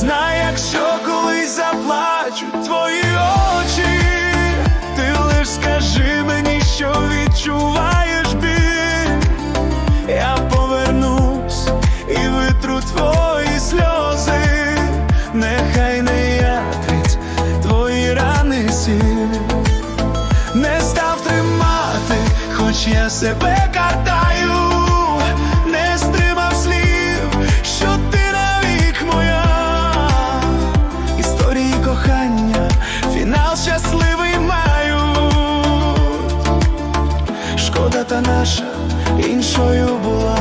Знай, якщо колись заплачуть твої очі, ти лиш скажи мені, що відчуваєш біль. Я повернусь і витру твої сльози, нехай не ятрить твої рани сіль. Не став тримати, хоч я себе Шкода та наша іншою була.